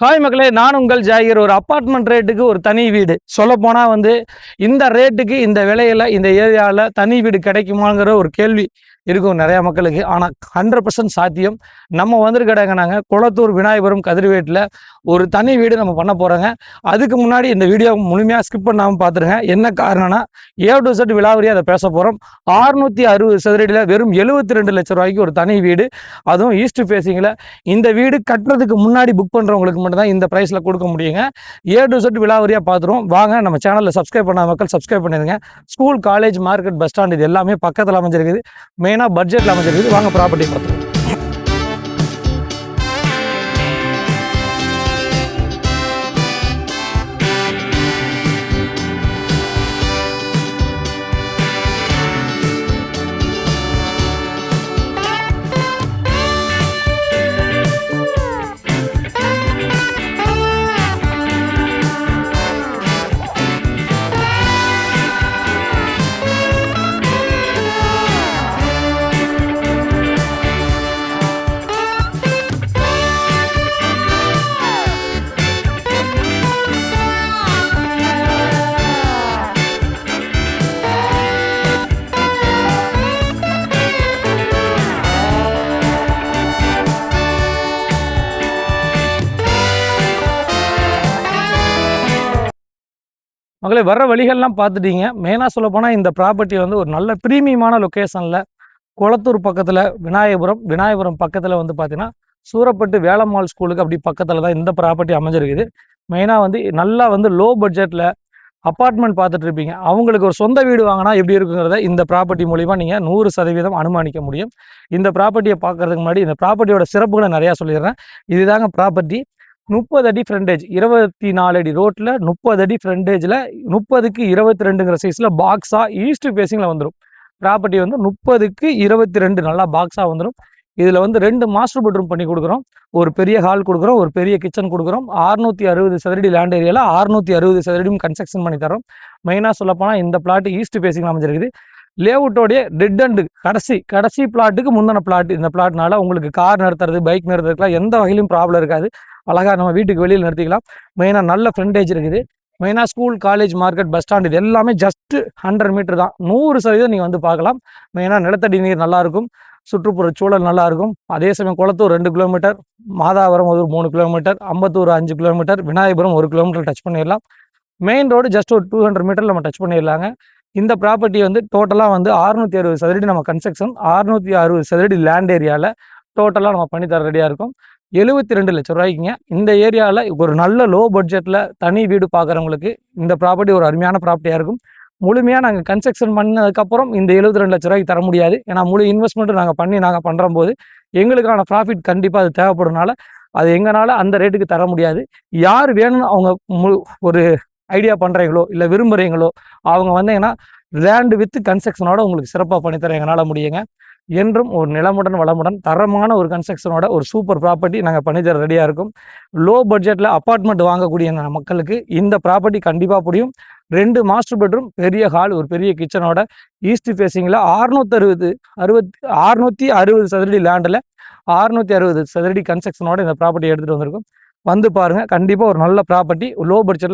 Hi மக்களே நான் உங்கள் ஜாகிர். ஒரு அப்பார்ட்மெண்ட் ரேட்டுக்கு ஒரு தனி வீடு. சொல்ல போனா வந்து இந்த ரேட்டுக்கு இந்த விலையில இந்த ஏரியாவில் தனி வீடு கிடைக்குமாங்கிற ஒரு கேள்வி இருக்கும் நிறைய மக்களுக்கு. ஆனால் ஹண்ட்ரட் பர்சன்ட் சாத்தியம். நம்ம வந்துருக்கடங்க நாங்கள் குளத்தூர் விநாயகபுரம் கதிர்வேட்டில் ஒரு தனி வீடு நம்ம பண்ண போகிறோங்க அதுக்கு முன்னாடி இந்த வீடியோ முழுமையாக ஸ்கிப் பண்ணாமல் பார்த்துருங்க என்ன காரணம்னா ஏ டு செட் விழாவரியாக அதை பேச போகிறோம் ஆறுநூற்றி அறுபது சதுரடியில் வெறும் எழுபத்தி ரெண்டு லட்ச ரூபாய்க்கு ஒரு தனி வீடு. அதுவும் ஈஸ்ட் ஃபேஸிங்கில் இந்த வீடு கட்டுறதுக்கு முன்னாடி புக் பண்ணுறவங்களுக்கு மட்டும்தான் இந்த ப்ரைஸில் கொடுக்க முடியுங்க. ஏ டு செட் விழாவரியாக பார்த்துருவோம் வாங்க நம்ம சேனலில் சப்ஸ்கிரைப் பண்ண மக்கள் சப்ஸ்கிரைப் பண்ணிடுங்க. School college market bus stand இது எல்லாமே பக்கத்தில் அமைஞ்சிருக்குது. மெயினாக பட்ஜெட்டில் அமைஞ்சிருக்குது. வாங்க ப்ராப்பர்ட்டி பார்த்துருவோம் மகளே வர வழிகள்லாம் பார்த்துட்டீங்க. மெயினாக சொல்லப்போனால் இந்த ப்ராப்பர்ட்டி வந்து ஒரு நல்ல ப்ரீமியமான லொக்கேஷனில் குளத்தூர் பக்கத்தில் விநாயகபுரம் விநாயகபுரம் பக்கத்தில் வந்து பார்த்தீங்கன்னா சூரப்பட்டு வேளம்மாள் ஸ்கூலுக்கு அப்படி பக்கத்தில் தான் இந்த ப்ராப்பர்ட்டி அமைஞ்சிருக்குது. மெயினாக வந்து நல்லா வந்து லோ பட்ஜெட்டில் அப்பார்ட்மெண்ட் பார்த்துட்டு இருப்பீங்க. அவங்களுக்கு ஒரு சொந்த வீடு வாங்கினா எப்படி இருக்குங்கிறத இந்த ப்ராப்பர்ட்டி மூலிமா நீங்கள் நூறு சதவீதம் அனுமானிக்க முடியும். இந்த ப்ராப்பர்ட்டியை பார்க்கறதுக்கு முன்னாடி இந்த ப்ராப்பர்ட்டியோட சிறப்புகளை நிறையா சொல்லிடுறேன். இதுதாங்க ப்ராப்பர்ட்டி முப்பது அடி ஃப்ரண்டேஜ் இருபத்தி நாலு அடி ரோட்டில் முப்பது அடி ஃப்ரண்டேஜில் முப்பதுக்கு இருபத்தி ரெண்டுங்கிற சைஸில் பாக்ஸாக ஈஸ்ட் ஃபேஸிங்கில் வந்துடும் ப்ராப்பர்ட்டி வந்து முப்பதுக்கு இருபத்தி ரெண்டு நல்லா பாக்ஸாக வந்துடும் இதில் வந்து ரெண்டு மாஸ்டர் பெட்ரூம் பண்ணி கொடுக்குறோம். ஒரு பெரிய ஹால் கொடுக்குறோம் ஒரு பெரிய கிச்சன் கொடுக்குறோம். அறுநூத்தி அறுபது சதுரடி லேண்ட் ஏரியாவில் அறுநூற்றி அறுபது சதுரடியும் கன்ஸ்ட்ரக்ஷன் பண்ணி தரோம் மெயினாக சொல்லப்போனால் இந்த பிளாட் ஈஸ்ட் ஃபேஸிங் அமைஞ்சிருக்குது. லேஅவுட்டோடைய டெட் அண்டு கடைசி கடைசி பிளாட்டுக்கு முந்தின பிளாட் இந்த பிளாட்னால உங்களுக்கு கார் நிறுத்துறது பைக் நிறுத்துறதுக்குலாம் எந்த வகையிலும் ப்ராப்ளம் இருக்காது. அழகாக நம்ம வீட்டுக்கு வெளியில் நிறுத்திக்கலாம் மெயினாக நல்ல ஃப்ரண்டேஜ் இருக்குது. மெயினாக school college market bus stand இது எல்லாமே ஜஸ்ட்டு ஹண்ட்ரட் மீட்டர் தான். நூறு சதவீதம் நீங்கள் வந்து பார்க்கலாம். மெயினாக நிலத்தடி நீர் நல்லாயிருக்கும் சுற்றுப்புற சூழல் நல்லாயிருக்கும் அதே சமயம் குளத்தூர் ரெண்டு கிலோமீட்டர் மாதாவரம் ஒரு மூணு கிலோமீட்டர் அம்பத்தூர் அஞ்சு கிலோமீட்டர் விநாயகபுரம் ஒரு கிலோமீட்டர் டச் பண்ணிடலாம். மெயின் ரோடு ஜஸ்ட் ஒரு டூ ஹண்ட்ரட் மீட்டர் நம்ம டச் பண்ணிடலாங்க. இந்த ப்ராப்பர்ட்டி வந்து டோட்டலாக வந்து அறுநூத்தி அறுபது சதுரடி நம்ம கன்ஸ்ட்ரக்ஷன் அறுநூத்தி அறுபது சதுரடி லேண்ட் ஏரியாவில் டோட்டலாக நம்ம பண்ணி தர ரெடியாக இருக்கும். எழுபத்தி ரெண்டு லட்சம் ரூபாய்க்குங்க. இந்த ஏரியாவில் ஒரு நல்ல லோ பட்ஜெட்டில் தனி வீடு பார்க்குறவங்களுக்கு இந்த ப்ராப்பர்ட்டி ஒரு அருமையான ப்ராப்பர்ட்டியாக இருக்கும். முழுமையாக நாங்கள் கன்ஸ்ட்ரக்ஷன் பண்ணதுக்கப்புறம் இந்த எழுபத்தி ரெண்டு லட்ச ரூபாய்க்கு தர முடியாது. ஏன்னா முழு இன்வெஸ்ட்மெண்ட்டும் நாங்கள் பண்ணி நாங்கள் பண்ணுற போது எங்களுக்கான ப்ராஃபிட் கண்டிப்பாக அது தேவைப்படுறதுனால அது எங்களால் அந்த ரேட்டுக்கு தர முடியாது. யார் வேணும்னு அவங்க முழு ஒரு ஐடியா பண்ணுறீங்களோ இல்லை விரும்புகிறீங்களோ அவங்க வந்தீங்கன்னா லேண்டு வித்து கன்ஸ்ட்ரக்ஷனோட உங்களுக்கு சிறப்பாக பண்ணித்தர எங்களால் முடியுங்க. என்றும் ஒரு நிலமுடன் வளமுடன் தரமான ஒரு கன்ஸ்ட்ரக்ஷனோட ஒரு சூப்பர் ப்ராப்பர்ட்டி நாங்கள் பண்ணித்தர ரெடியாக இருக்கும். லோ பட்ஜெட்டில் அப்பார்ட்மெண்ட் வாங்கக்கூடிய மக்களுக்கு இந்த ப்ராப்பர்ட்டி கண்டிப்பாக புரியும். ரெண்டு மாஸ்டர் பெட்ரூம் பெரிய ஹால் ஒரு பெரிய கிச்சனோட ஈஸ்ட் ஃபேஸிங்கில் அறுநூத்தி அறுபது அறுபத்தி அறுநூத்தி அறுபது சதுரடி லேண்டில் அறுநூத்தி அறுபது சதுரடி கன்ஸ்ட்ரக்ஷனோட இந்த ப்ராப்பர்ட்டி எடுத்துகிட்டு வந்திருக்கும். வந்து பாருங்கள் கண்டிப்பாக ஒரு நல்ல ப்ராப்பர்ட்டி லோ பட்ஜெட்டில்